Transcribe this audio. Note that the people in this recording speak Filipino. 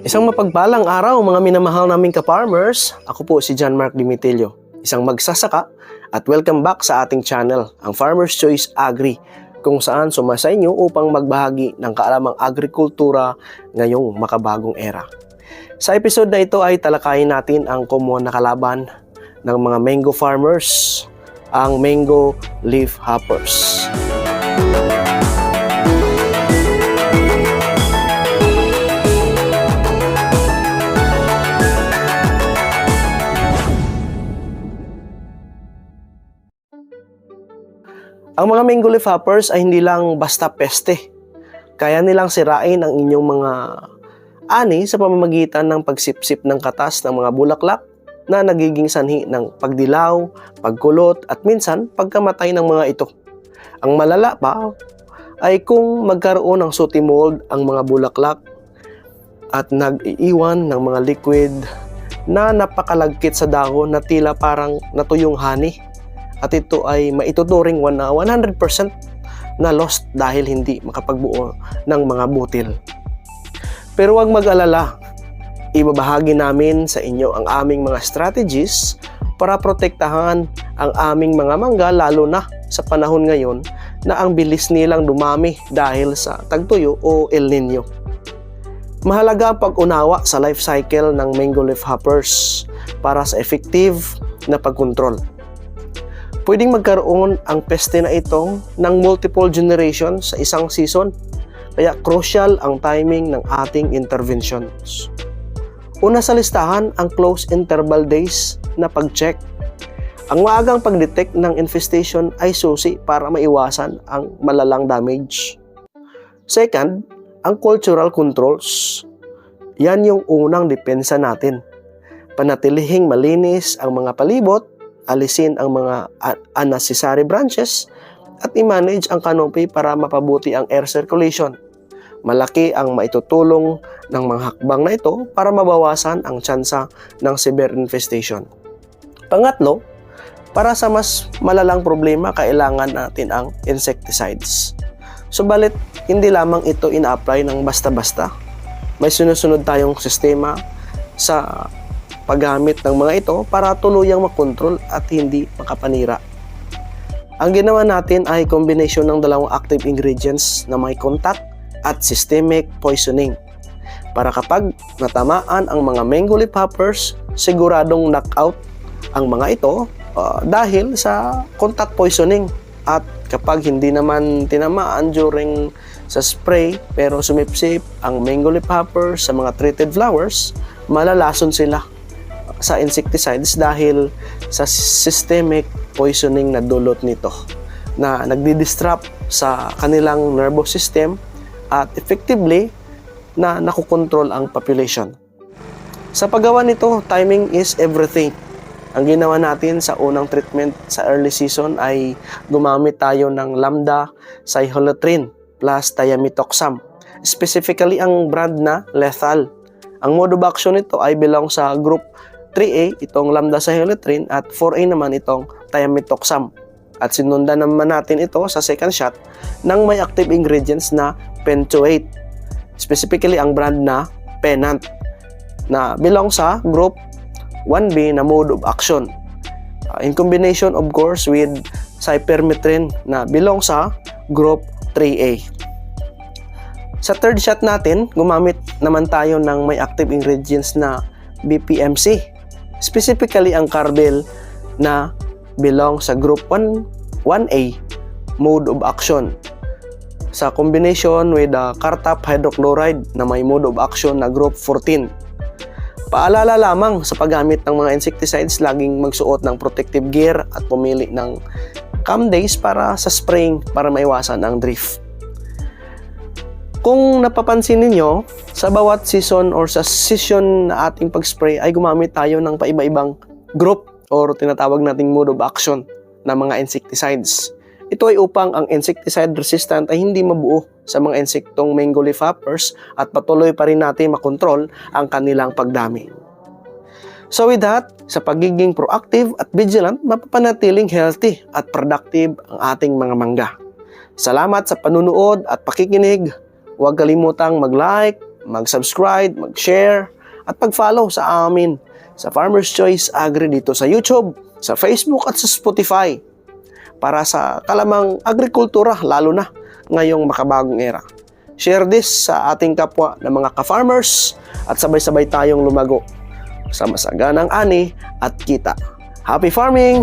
Isang mapagpalang araw mga minamahal naming ka-farmers. Ako po si John Mark Dimitilio, isang magsasaka at welcome back sa ating channel, ang Farmer's Choice Agri, kung saan sumasa inyo upang magbahagi ng kaalamang agrikultura ngayong makabagong era. Sa episode na ito ay talakayin natin ang common na kalaban ng mga mango farmers, ang mango leaf hoppers. Ang mga mango leaf hoppers ay hindi lang basta peste. Kaya nilang sirain ang inyong mga ani sa pamamagitan ng pagsipsip ng katas ng mga bulaklak na nagiging sanhi ng pagdilaw, pagkulot at minsan pagkamatay ng mga ito. Ang malala pa ay kung magkaroon ng sooty mold ang mga bulaklak at nag-iiwan ng mga liquid na napakalagkit sa dahon na tila parang natuyong honey at ito ay maituturing na 100% na lost dahil hindi makapagbuo ng mga butil. Pero huwag mag-alala, ibabahagi namin sa inyo ang aming mga strategies para protektahan ang aming mga mangga lalo na sa panahon ngayon na ang bilis nilang dumami dahil sa tagtuyo o El Nino. Mahalaga ang pag-unawa sa life cycle ng mango leaf hoppers para sa effective na pagkontrol. Pwedeng magkaroon ang peste na ito ng multiple generations sa isang season kaya crucial ang timing ng ating interventions. Una sa listahan ang close interval days na pag-check. Ang maagang pag-detect ng infestation ay susi para maiwasan ang malalang damage. Second, ang cultural controls. Yan yung unang depensa natin. Panatilihing malinis ang mga palibot, alisin ang mga unnecessary branches, at i-manage ang canopy para mapabuti ang air circulation. Malaki ang maitutulong ng mga hakbang na ito para mabawasan ang tsansa ng severe infestation. Pangatlo, para sa mas malalang problema, kailangan natin ang insecticides. Subalit, hindi lamang ito ina-apply ng basta-basta. May sinusunod tayong sistema sa paggamit ng mga ito para tuluyang makontrol at hindi makapanira. Ang ginawa natin ay combination ng dalawang active ingredients na may contact at systemic poisoning. Para kapag natamaan ang mga mango leaf hoppers, siguradong knockout ang mga ito uh, dahil sa contact poisoning. At kapag hindi naman tinamaan during sa spray pero sumipsip ang mango leaf hoppers sa mga treated flowers, malalason sila sa insecticides dahil sa systemic poisoning na dulot nito na nagdi-disrupt sa kanilang nervous system at effectively na nakokontrol ang population. Sa paggawa nito, timing is everything. Ang ginawa natin sa unang treatment sa early season ay gumamit tayo ng lambda cyhalothrin plus thiamethoxam. Specifically ang brand na lethal. Ang mode of action nito ay belong sa group 3A, itong lambda cyhalothrin at 4A naman itong thiamethoxam. At sinundan naman natin ito sa second shot ng may active ingredients na pentoate. Specifically ang brand na Pennant na belong sa group 1B na mode of action. Uh, in combination of course with cypermethrin na belong sa group 3A. Sa third shot natin, gumamit naman tayo ng may active ingredients na BPMC. Specifically ang Carbel na belong sa group 1 1A mode of action sa combination with the Cartap hydrochloride na may mode of action na group 14. Paalala lamang sa paggamit ng mga insecticides, laging magsuot ng protective gear at pumili ng calm days para sa spraying para maiwasan ang drift. Kung napapansin ninyo, sa bawat season or sa season na ating pag-spray ay gumamit tayo ng paiba-ibang group or tinatawag nating mode of action na mga insecticides. Ito ay upang ang insecticide resistant ay hindi mabuo sa mga insektong mango leaf hoppers at patuloy pa rin natin makontrol ang kanilang pagdami. So with that, sa pagiging proactive at vigilant, mapapanatiling healthy at productive ang ating mga mangga. Salamat sa panunood at pakikinig. Huwag kalimutang mag-like, mag-subscribe, mag-share, at pag-follow sa amin sa Farmer's Choice Agri dito sa YouTube, sa Facebook at sa Spotify para sa kalamang agrikultura lalo na ngayong makabagong era. Share this sa ating kapwa ng mga ka-farmers at sabay-sabay tayong lumago sa masaganang ani at kita. Happy farming!